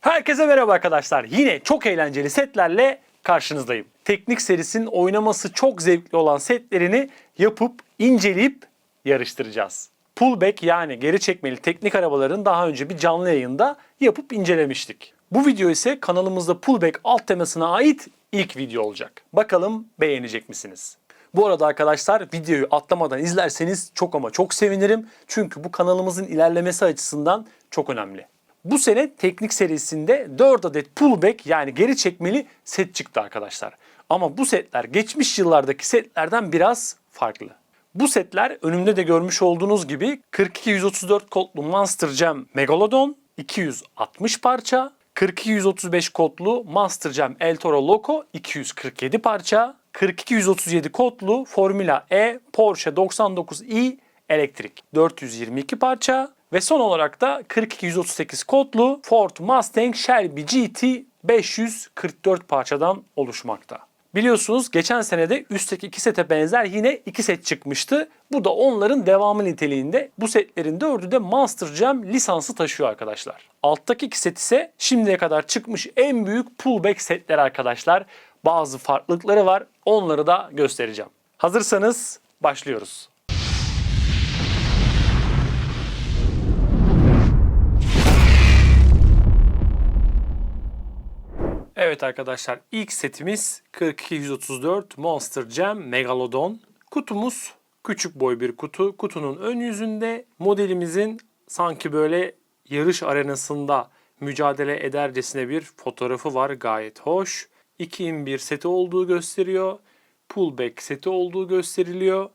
Herkese merhaba arkadaşlar. Yine çok eğlenceli setlerle karşınızdayım. Teknik serisinin oynaması çok zevkli olan setlerini yapıp inceleyip yarıştıracağız. Pullback yani geri çekmeli teknik arabaların daha önce bir canlı yayında yapıp incelemiştik. Bu video ise kanalımızda pullback alt temasına ait ilk video olacak. Bakalım beğenecek misiniz? Bu arada arkadaşlar videoyu atlamadan izlerseniz çok ama çok sevinirim. Çünkü bu kanalımızın ilerlemesi açısından çok önemli. Bu sene teknik serisinde 4 adet pullback yani geri çekmeli set çıktı arkadaşlar. Ama bu setler geçmiş yıllardaki setlerden biraz farklı. Bu setler önümde de görmüş olduğunuz gibi 42-134 kodlu Monster Jam Megalodon 260 parça, 42-135 kodlu Monster Jam El Toro Loco 247 parça, 42-137 kodlu Formula E Porsche 99i elektrik 422 parça ve son olarak da 42-138 kodlu Ford Mustang Shelby GT 544 parçadan oluşmakta. Biliyorsunuz geçen senede üstteki iki sete benzer yine iki set çıkmıştı. Bu da onların devamı niteliğinde. Bu setlerin dördü de Monster Jam lisansı taşıyor arkadaşlar. Alttaki iki set ise şimdiye kadar çıkmış en büyük pullback setler arkadaşlar. Bazı farklılıkları var. Onları da göstereceğim. Hazırsanız başlıyoruz. Evet arkadaşlar ilk setimiz 4234 Monster Jam Megalodon. Kutumuz küçük boy bir kutu. Kutunun ön yüzünde modelimizin sanki böyle yarış arenasında mücadele edercesine bir fotoğrafı var. Gayet hoş. 2 in 1 seti olduğu gösteriyor. Pullback seti olduğu gösteriliyor.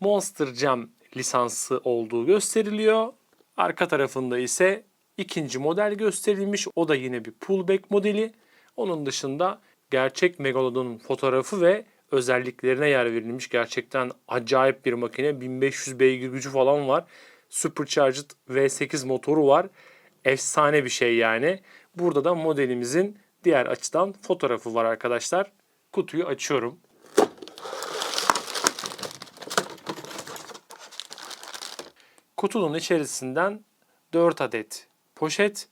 Monster Jam lisansı olduğu gösteriliyor. Arka tarafında ise ikinci model gösterilmiş. O da yine bir pullback modeli. Onun dışında gerçek Megalodon'un fotoğrafı ve özelliklerine yer verilmiş. Gerçekten acayip bir makine. 1500 beygir gücü falan var. Supercharged V8 motoru var. Efsane bir şey yani. Burada da modelimizin diğer açıdan fotoğrafı var arkadaşlar. Kutuyu açıyorum. Kutunun içerisinden 4 adet poşet,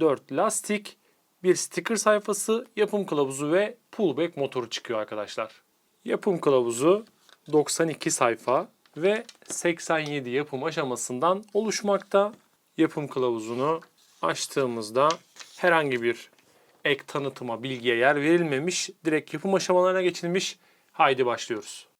4 lastik, bir sticker sayfası, yapım kılavuzu ve pullback motoru çıkıyor arkadaşlar. Yapım kılavuzu 92 sayfa ve 87 yapım aşamasından oluşmakta. Yapım kılavuzunu açtığımızda herhangi bir ek tanıtıma, bilgiye yer verilmemiş, direkt yapım aşamalarına geçilmiş. Haydi başlıyoruz.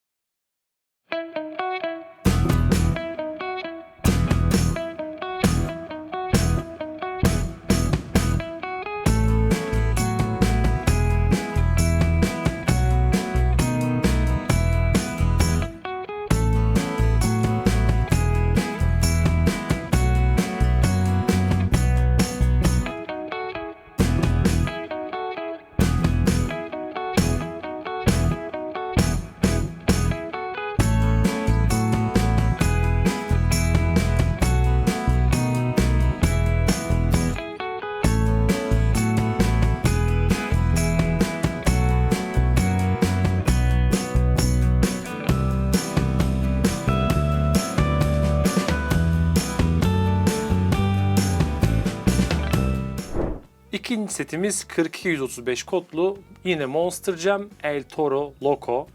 Setimiz 4235 kodlu yine Monster Jam El Toro Loco.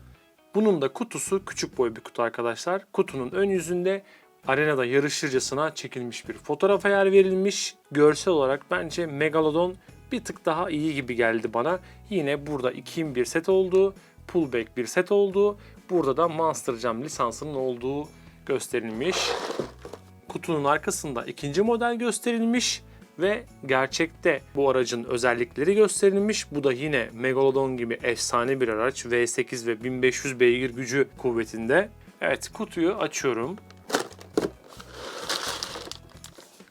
Bunun da kutusu küçük boy bir kutu arkadaşlar. Kutunun ön yüzünde arenada yarışırcasına çekilmiş bir fotoğrafa yer verilmiş. Görsel olarak bence Megalodon bir tık daha iyi gibi geldi bana. Yine burada 2 bir set olduğu, pullback bir set olduğu, burada da Monster Jam lisansının olduğu gösterilmiş. Kutunun arkasında ikinci model gösterilmiş ve gerçekte bu aracın özellikleri gösterilmiş. Bu da yine Megalodon gibi efsane bir araç. V8 ve 1500 beygir gücü kuvvetinde. Evet kutuyu açıyorum.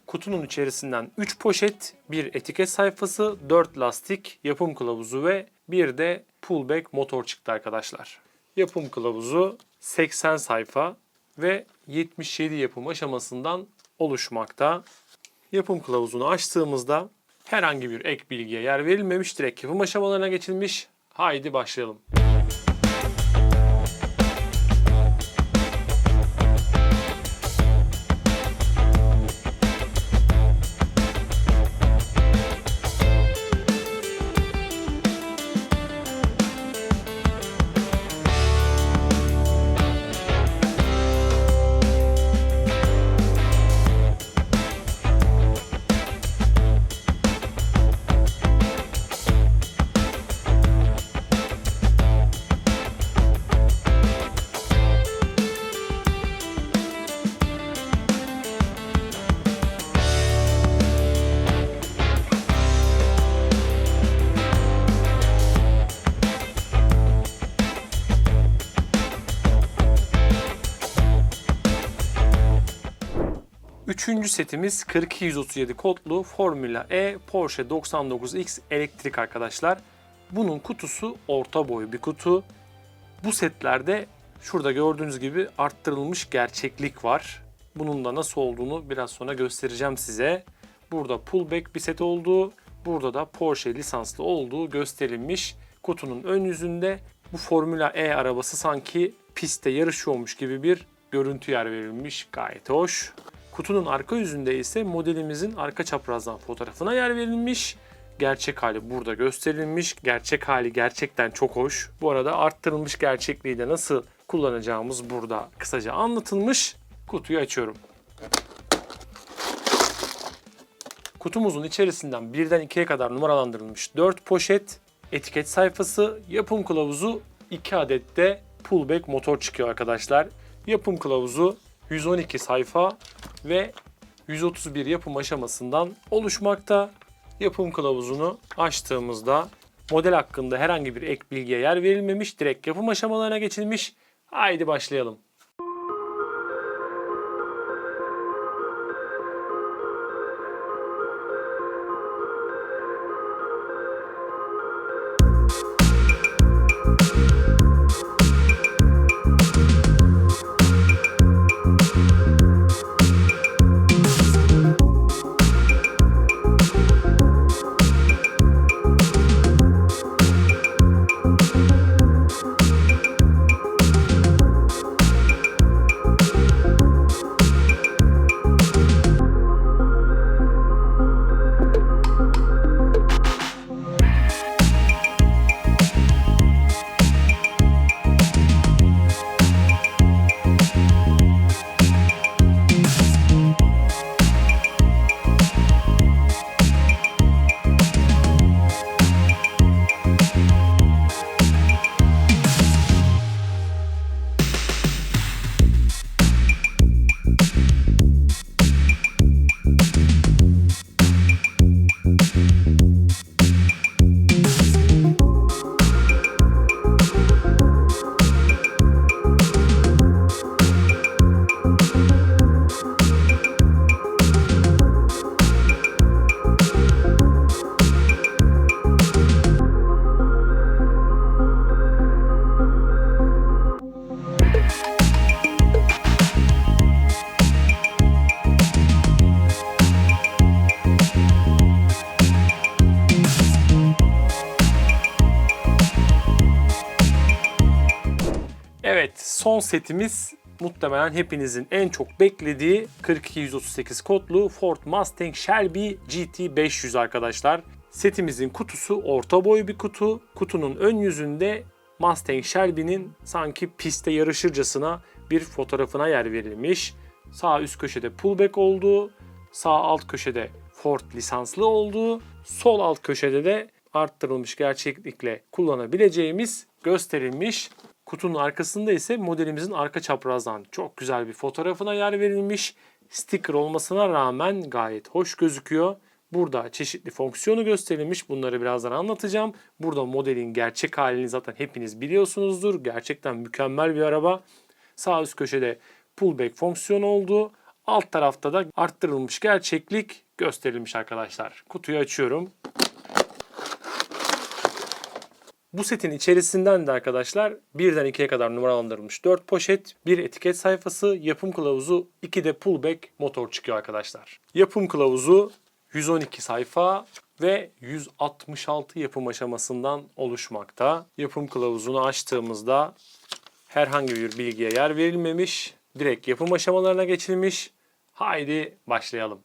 Kutunun içerisinden 3 poşet, bir etiket sayfası, 4 lastik, yapım kılavuzu ve bir de pullback motor çıktı arkadaşlar. Yapım kılavuzu 80 sayfa ve 77 yapım aşamasından oluşmakta. Yapım kılavuzunu açtığımızda herhangi bir ek bilgiye yer verilmemiş, direkt yapım aşamalarına geçilmiş. Haydi başlayalım. Üçüncü setimiz 4237 kodlu Formula E Porsche 99X elektrik arkadaşlar. Bunun kutusu orta boy bir kutu. Bu setlerde şurada gördüğünüz gibi arttırılmış gerçeklik var. Bunun da nasıl olduğunu biraz sonra göstereceğim size. Burada pullback bir set olduğu, burada da Porsche lisanslı olduğu gösterilmiş. Kutunun ön yüzünde bu Formula E arabası sanki pistte yarışıyormuş gibi bir görüntü yer verilmiş. Gayet hoş. Kutunun arka yüzünde ise modelimizin arka çaprazdan fotoğrafına yer verilmiş. Gerçek hali burada gösterilmiş. Gerçek hali gerçekten çok hoş. Bu arada arttırılmış gerçekliği de nasıl kullanacağımız burada kısaca anlatılmış. Kutuyu açıyorum. Kutumuzun içerisinden birden ikiye kadar numaralandırılmış 4 poşet, etiket sayfası, yapım kılavuzu, 2 adet de pullback motor çıkıyor arkadaşlar. Yapım kılavuzu 112 sayfa ve 131 yapım aşamasından oluşmakta. Yapım kılavuzunu açtığımızda model hakkında herhangi bir ek bilgiye yer verilmemiş, direkt yapım aşamalarına geçilmiş. Haydi başlayalım. Setimiz muhtemelen hepinizin en çok beklediği 42138 kodlu Ford Mustang Shelby GT500 arkadaşlar. Setimizin kutusu orta boy bir kutu. Kutunun ön yüzünde Mustang Shelby'nin sanki pistte yarışırcasına bir fotoğrafına yer verilmiş. Sağ üst köşede pullback olduğu, sağ alt köşede Ford lisanslı olduğu, sol alt köşede de arttırılmış gerçeklikle kullanabileceğimiz gösterilmiş. Kutunun arkasında ise modelimizin arka çaprazdan çok güzel bir fotoğrafına yer verilmiş. Sticker olmasına rağmen gayet hoş gözüküyor. Burada çeşitli fonksiyonu gösterilmiş. Bunları birazdan anlatacağım. Burada modelin gerçek halini zaten hepiniz biliyorsunuzdur. Gerçekten mükemmel bir araba. Sağ üst köşede pullback fonksiyonu oldu. Alt tarafta da arttırılmış gerçeklik gösterilmiş arkadaşlar. Kutuyu açıyorum. Bu setin içerisinden de arkadaşlar birden ikiye kadar numaralandırılmış 4 poşet, bir etiket sayfası, yapım kılavuzu, 2 de pullback motor çıkıyor arkadaşlar. Yapım kılavuzu 112 sayfa ve 166 yapım aşamasından oluşmakta. Yapım kılavuzunu açtığımızda herhangi bir bilgiye yer verilmemiş, direkt yapım aşamalarına geçilmiş. Haydi başlayalım.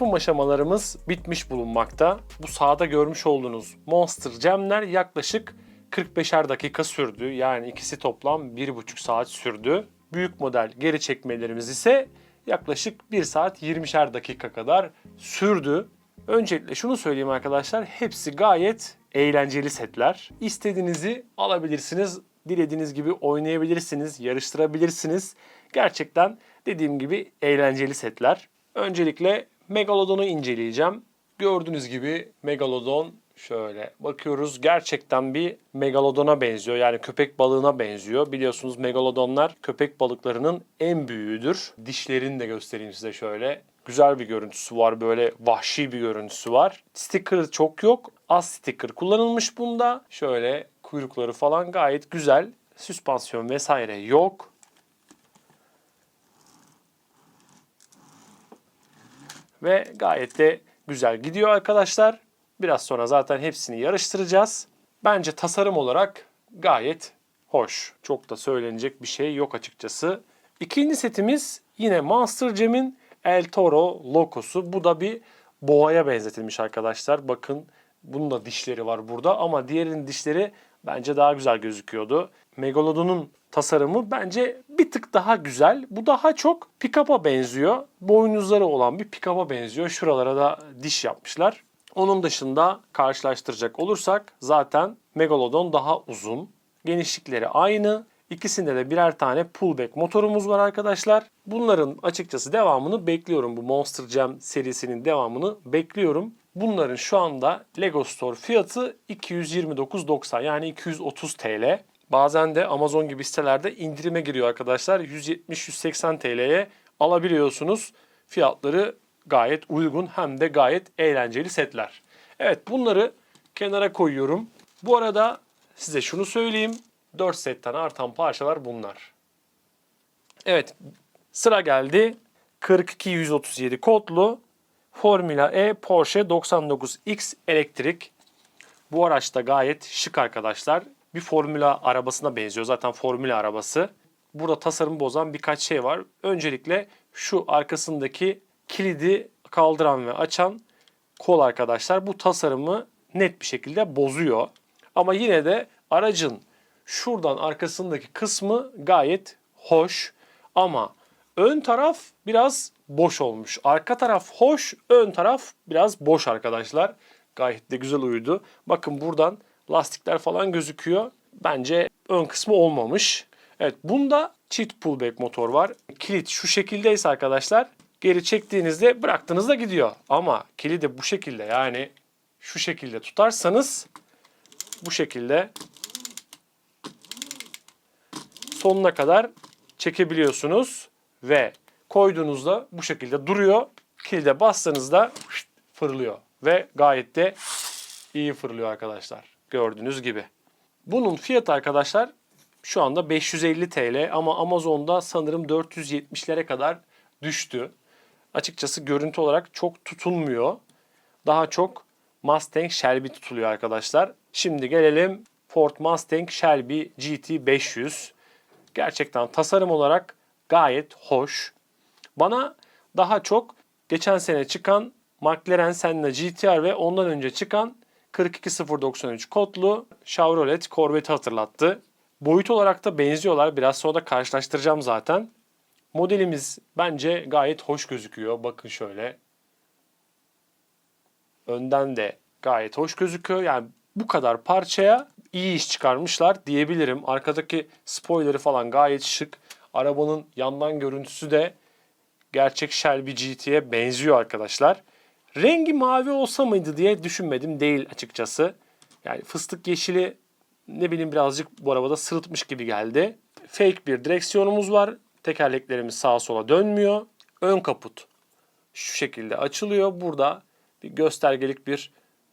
Yapım aşamalarımız bitmiş bulunmakta. Bu sağda görmüş olduğunuz Monster Jam'ler yaklaşık 45'er dakika sürdü. Yani ikisi toplam 1,5 saat sürdü. Büyük model geri çekmelerimiz ise yaklaşık 1 saat 20'şer dakika kadar sürdü. Öncelikle şunu söyleyeyim arkadaşlar, hepsi gayet eğlenceli setler. İstediğinizi alabilirsiniz, dilediğiniz gibi oynayabilirsiniz, yarıştırabilirsiniz. Gerçekten dediğim gibi eğlenceli setler. Öncelikle Megalodon'u inceleyeceğim. Gördüğünüz gibi Megalodon şöyle bakıyoruz. Gerçekten bir Megalodon'a benziyor. Yani köpek balığına benziyor. Biliyorsunuz Megalodonlar köpek balıklarının en büyüğüdür. Dişlerini de göstereyim size şöyle. Güzel bir görüntüsü var. Böyle vahşi bir görüntüsü var. Sticker çok yok. Az sticker kullanılmış bunda. Şöyle kuyrukları falan gayet güzel. Süspansiyon vesaire yok. Ve gayet de güzel gidiyor arkadaşlar. Biraz sonra zaten hepsini yarıştıracağız. Bence tasarım olarak gayet hoş. Çok da söylenecek bir şey yok açıkçası. İkinci setimiz yine Monster Jam'in El Toro lokosu. Bu da bir boğaya benzetilmiş arkadaşlar. Bakın bunun da dişleri var burada ama diğerinin dişleri bence daha güzel gözüküyordu. Megalodon'un tasarımı bence bir tık daha güzel. Bu daha çok pick-up'a benziyor. Boynuzları olan bir pick-up'a benziyor. Şuralara da diş yapmışlar. Onun dışında karşılaştıracak olursak zaten Megalodon daha uzun. Genişlikleri aynı. İkisinde de birer tane pullback motorumuz var arkadaşlar. Bunların açıkçası devamını bekliyorum. Bu Monster Jam serisinin devamını bekliyorum. Bunların şu anda Lego Store fiyatı 229.90 yani 230 TL. Bazen de Amazon gibi sitelerde indirime giriyor arkadaşlar. 170-180 TL'ye alabiliyorsunuz. Fiyatları gayet uygun hem de gayet eğlenceli setler. Evet bunları kenara koyuyorum. Bu arada size şunu söyleyeyim. 4 setten artan parçalar bunlar. Evet sıra geldi 42137 kodlu Formula E Porsche 99X elektrik. Bu araç da gayet şık arkadaşlar. Bir Formula arabasına benziyor. Zaten Formula arabası. Burada tasarım bozan birkaç şey var. Öncelikle şu arkasındaki kilidi kaldıran ve açan kol arkadaşlar. Bu tasarımı net bir şekilde bozuyor. Ama yine de aracın şuradan arkasındaki kısmı gayet hoş. Ama ön taraf biraz boş olmuş. Arka taraf hoş, ön taraf biraz boş arkadaşlar. Gayet de güzel uydu. Bakın buradan lastikler falan gözüküyor. Bence ön kısmı olmamış. Evet bunda çift pullback motor var. Kilit şu şekildeyse arkadaşlar geri çektiğinizde bıraktığınızda gidiyor. Ama kilidi bu şekilde yani şu şekilde tutarsanız bu şekilde sonuna kadar çekebiliyorsunuz ve koyduğunuzda bu şekilde duruyor. Kilide bastığınızda fırlıyor ve gayet de iyi fırlıyor arkadaşlar. Gördüğünüz gibi. Bunun fiyatı arkadaşlar şu anda 550 TL ama Amazon'da sanırım 470'lere kadar düştü. Açıkçası görüntü olarak çok tutunmuyor. Daha çok Mustang Shelby tutuluyor arkadaşlar. Şimdi gelelim Ford Mustang Shelby GT 500. Gerçekten tasarım olarak gayet hoş. Bana daha çok geçen sene çıkan McLaren Senna GTR ve ondan önce çıkan 42093 kodlu Chevrolet Corvette hatırlattı. Boyut olarak da benziyorlar. Biraz sonra da karşılaştıracağım zaten. Modelimiz bence gayet hoş gözüküyor. Bakın şöyle. Önden de gayet hoş gözüküyor. Yani bu kadar parçaya iyi iş çıkarmışlar diyebilirim. Arkadaki spoilerı falan gayet şık. Arabanın yandan görüntüsü de gerçek Shelby GT'ye benziyor arkadaşlar. Rengi mavi olsa mıydı diye düşünmedim değil açıkçası. Yani fıstık yeşili ne bileyim birazcık bu arabada sırıtmış gibi geldi. Fake bir direksiyonumuz var. Tekerleklerimiz sağa sola dönmüyor. Ön kaput şu şekilde açılıyor. Burada bir göstergelik bir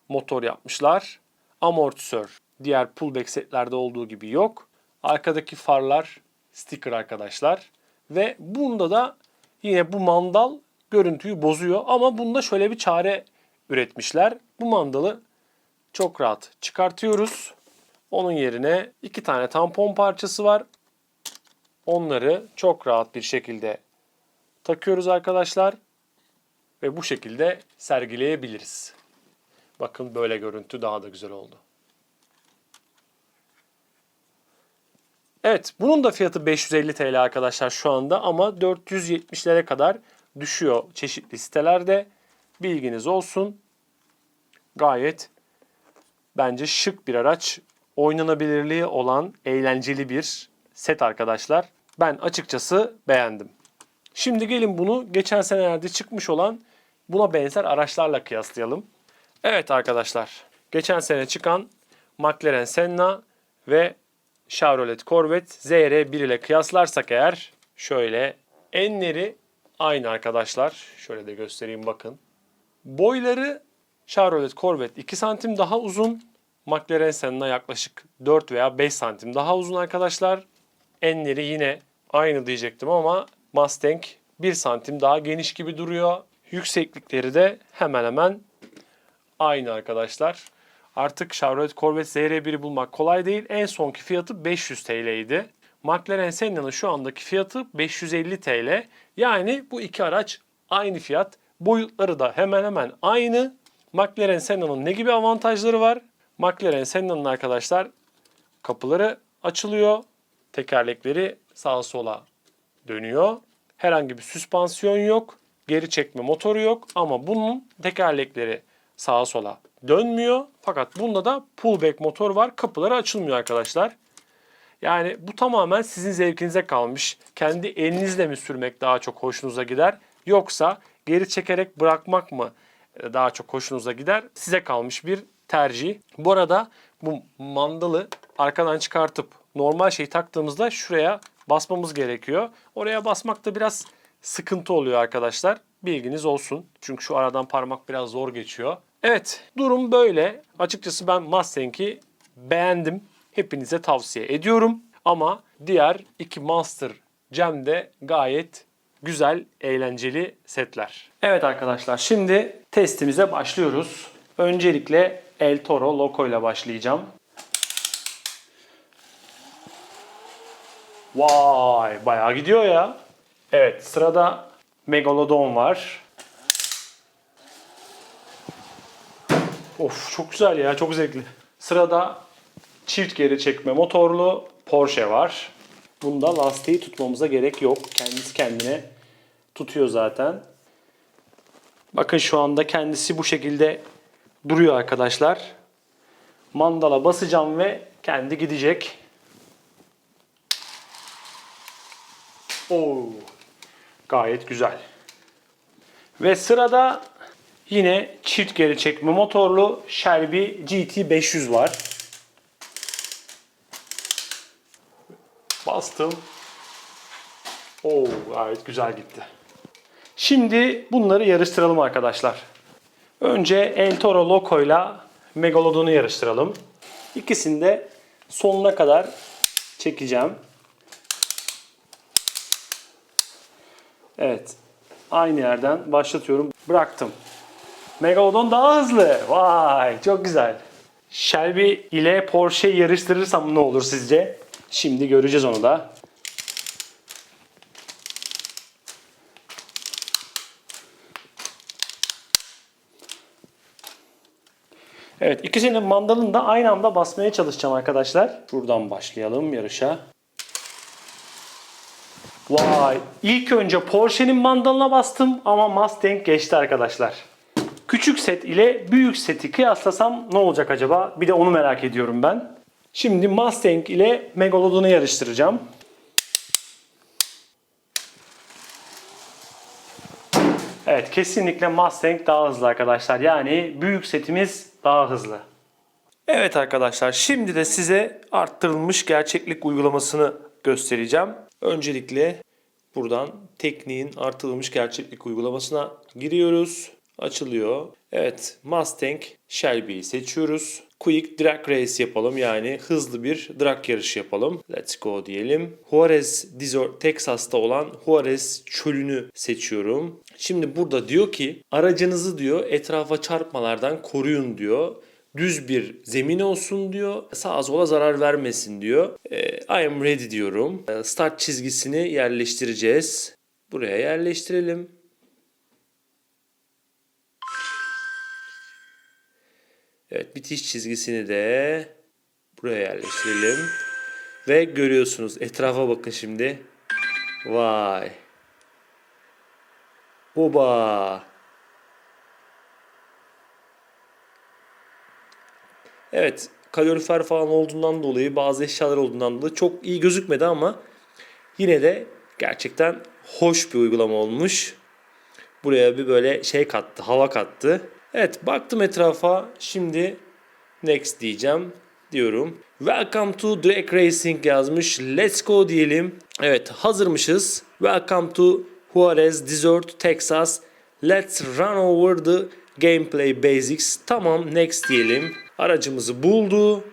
motor yapmışlar. Amortisör diğer pullback setlerde olduğu gibi yok. Arkadaki farlar sticker arkadaşlar. Ve bunda da yine bu mandal görüntüyü bozuyor. Ama bunda şöyle bir çare üretmişler. Bu mandalı çok rahat çıkartıyoruz. Onun yerine iki tane tampon parçası var. Onları çok rahat bir şekilde takıyoruz arkadaşlar. ve bu şekilde sergileyebiliriz. Bakın böyle görüntü daha da güzel oldu. Evet, bunun da fiyatı 550 TL arkadaşlar şu anda ama 470'lere kadar düşüyor çeşitli sitelerde. Bilginiz olsun. Gayet bence şık bir araç. Oynanabilirliği olan eğlenceli bir set arkadaşlar. Ben açıkçası beğendim. Şimdi gelin bunu geçen senelerde çıkmış olan buna benzer araçlarla kıyaslayalım. Evet arkadaşlar, geçen sene çıkan McLaren Senna ve Chevrolet Corvette ZR1 ile kıyaslarsak eğer şöyle enleri aynı arkadaşlar. Şöyle de göstereyim bakın. Boyları Chevrolet Corvette 2 santim daha uzun. McLaren Senna yaklaşık 4 veya 5 santim daha uzun arkadaşlar. Enleri yine aynı diyecektim ama Mustang 1 santim daha geniş gibi duruyor. Yükseklikleri de hemen hemen aynı arkadaşlar. Artık Chevrolet Corvette ZR1'i bulmak kolay değil. En sonki fiyatı 500 TL idi. McLaren Senna'nın şu andaki fiyatı 550 TL. Yani bu iki araç aynı fiyat. Boyutları da hemen hemen aynı. McLaren Senna'nın ne gibi avantajları var? McLaren Senna'nın arkadaşlar kapıları açılıyor. Tekerlekleri sağa sola dönüyor. Herhangi bir süspansiyon yok. Geri çekme motoru yok ama bunun tekerlekleri sağa sola dönmüyor. Fakat bunda da pullback motor var. Kapıları açılmıyor arkadaşlar. Yani bu tamamen sizin zevkinize kalmış. Kendi elinizle mi sürmek daha çok hoşunuza gider? Yoksa geri çekerek bırakmak mı e, daha çok hoşunuza gider? Size kalmış bir tercih. Bu arada bu mandalı arkadan çıkartıp normal şey taktığımızda şuraya basmamız gerekiyor. Oraya basmakta biraz sıkıntı oluyor arkadaşlar. Bilginiz olsun. Çünkü şu aradan parmak biraz zor geçiyor. Evet durum böyle. Açıkçası ben Mustang'i beğendim. Hepinize tavsiye ediyorum. Ama diğer iki Monster Jam de gayet güzel, eğlenceli setler. Evet arkadaşlar şimdi testimize başlıyoruz. Öncelikle El Toro Loco ile başlayacağım. Vay bayağı gidiyor ya. Evet sırada Megalodon var. Of çok güzel ya çok zevkli. Sırada çift geri çekme motorlu Porsche var. Bunda lastiği tutmamıza gerek yok. Kendisi kendine tutuyor zaten. Bakın şu anda kendisi bu şekilde duruyor arkadaşlar. Mandala basacağım ve kendi gidecek. Oo, gayet güzel. Ve sırada yine çift geri çekme motorlu Shelby GT500 var. Bastım. Oo, gayet güzel gitti. Şimdi bunları yarıştıralım arkadaşlar. Önce El Toro Loco ile Megalodon'u yarıştıralım. İkisini de sonuna kadar çekeceğim. Evet. Aynı yerden başlatıyorum. Bıraktım. Megalodon daha hızlı. Vay çok güzel. Shelby ile Porsche yarıştırırsam ne olur sizce? Şimdi göreceğiz onu da. Evet ikisinin mandalını da aynı anda basmaya çalışacağım arkadaşlar. Buradan başlayalım yarışa. Vay ilk önce Porsche'nin mandalına bastım ama Mustang geçti arkadaşlar. Küçük set ile büyük seti kıyaslasam ne olacak acaba? Bir de onu merak ediyorum ben. Şimdi Mustang ile Megalodon'u yarıştıracağım. Evet kesinlikle Mustang daha hızlı arkadaşlar. Yani büyük setimiz daha hızlı. Evet arkadaşlar şimdi de size arttırılmış gerçeklik uygulamasını göstereceğim. Öncelikle buradan tekniğin artırılmış gerçeklik uygulamasına giriyoruz. Açılıyor. Evet Mustang Shelby'yi seçiyoruz. Quick Drag Race yapalım yani hızlı bir drag yarışı yapalım. Let's go diyelim. Juarez, Desert, Texas'ta olan Juarez çölünü seçiyorum. Şimdi burada diyor ki aracınızı diyor etrafa çarpmalardan koruyun diyor. Düz bir zemin olsun diyor. Sağa sola zarar vermesin diyor. Ee, I am ready diyorum. Ee, Start çizgisini yerleştireceğiz. Buraya yerleştirelim. Evet bitiş çizgisini de buraya yerleştirelim. Ve görüyorsunuz etrafa bakın şimdi. Vay. Oba. Evet kalorifer falan olduğundan dolayı bazı eşyalar olduğundan dolayı çok iyi gözükmedi ama yine de gerçekten hoş bir uygulama olmuş. Buraya bir böyle şey kattı, hava kattı. Evet baktım etrafa şimdi next diyeceğim diyorum. Welcome to Drag Racing yazmış. Let's go diyelim. Evet hazırmışız. Welcome to Juarez Desert, Texas. Let's run over the gameplay basics. Tamam next diyelim. Aracımızı buldu.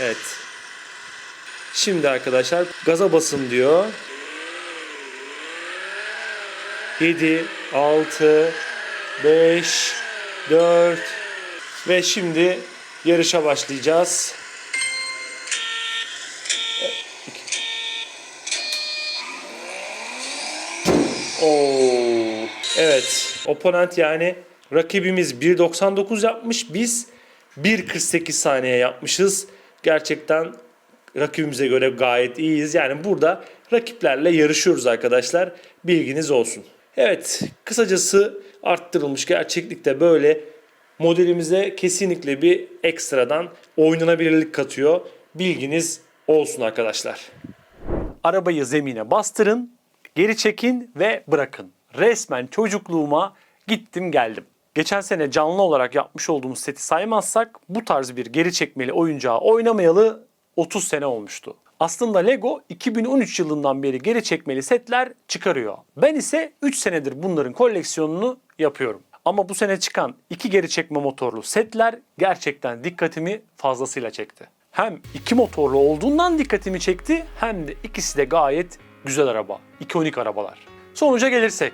Evet. Şimdi arkadaşlar gaza basın diyor. 7, 6, 5, 4 ve şimdi yarışa başlayacağız. Oo. Evet. Oponent yani rakibimiz 1.99 yapmış. Biz 1.48 saniye yapmışız. Gerçekten rakibimize göre gayet iyiyiz. Yani burada rakiplerle yarışıyoruz arkadaşlar. Bilginiz olsun. Evet, kısacası arttırılmış gerçeklikte böyle modelimize kesinlikle bir ekstradan oynanabilirlik katıyor. Bilginiz olsun arkadaşlar. Arabayı zemine bastırın, geri çekin ve bırakın. Resmen çocukluğuma gittim geldim. Geçen sene canlı olarak yapmış olduğumuz seti saymazsak bu tarz bir geri çekmeli oyuncağı oynamayalı 30 sene olmuştu. Aslında Lego 2013 yılından beri geri çekmeli setler çıkarıyor. Ben ise 3 senedir bunların koleksiyonunu yapıyorum. Ama bu sene çıkan iki geri çekme motorlu setler gerçekten dikkatimi fazlasıyla çekti. Hem iki motorlu olduğundan dikkatimi çekti hem de ikisi de gayet güzel araba. İkonik arabalar. Sonuca gelirsek.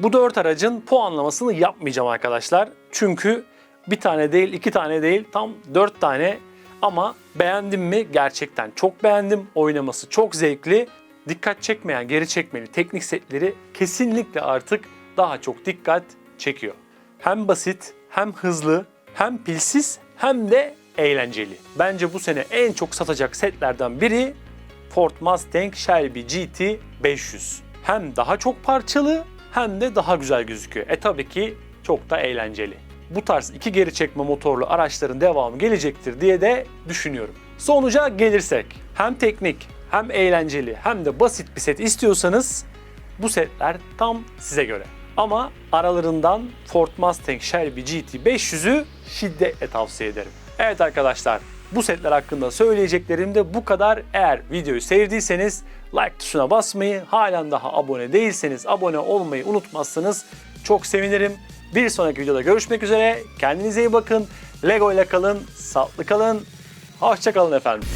Bu dört aracın puanlamasını yapmayacağım arkadaşlar. Çünkü bir tane değil, iki tane değil, tam dört tane ama beğendim mi? Gerçekten çok beğendim. Oynaması çok zevkli. Dikkat çekmeyen geri çekmeli teknik setleri kesinlikle artık daha çok dikkat çekiyor. Hem basit, hem hızlı, hem pilsiz, hem de eğlenceli. Bence bu sene en çok satacak setlerden biri Ford Mustang Shelby GT 500. Hem daha çok parçalı hem de daha güzel gözüküyor. E tabii ki çok da eğlenceli. Bu tarz iki geri çekme motorlu araçların devamı gelecektir diye de düşünüyorum. Sonuca gelirsek hem teknik hem eğlenceli hem de basit bir set istiyorsanız bu setler tam size göre. Ama aralarından Ford Mustang Shelby GT 500'ü şiddetle tavsiye ederim. Evet arkadaşlar bu setler hakkında söyleyeceklerim de bu kadar. Eğer videoyu sevdiyseniz like tuşuna basmayı, halen daha abone değilseniz abone olmayı unutmazsanız çok sevinirim. Bir sonraki videoda görüşmek üzere. Kendinize iyi bakın. Lego ile kalın, sağlıklı kalın. Hoşçakalın efendim.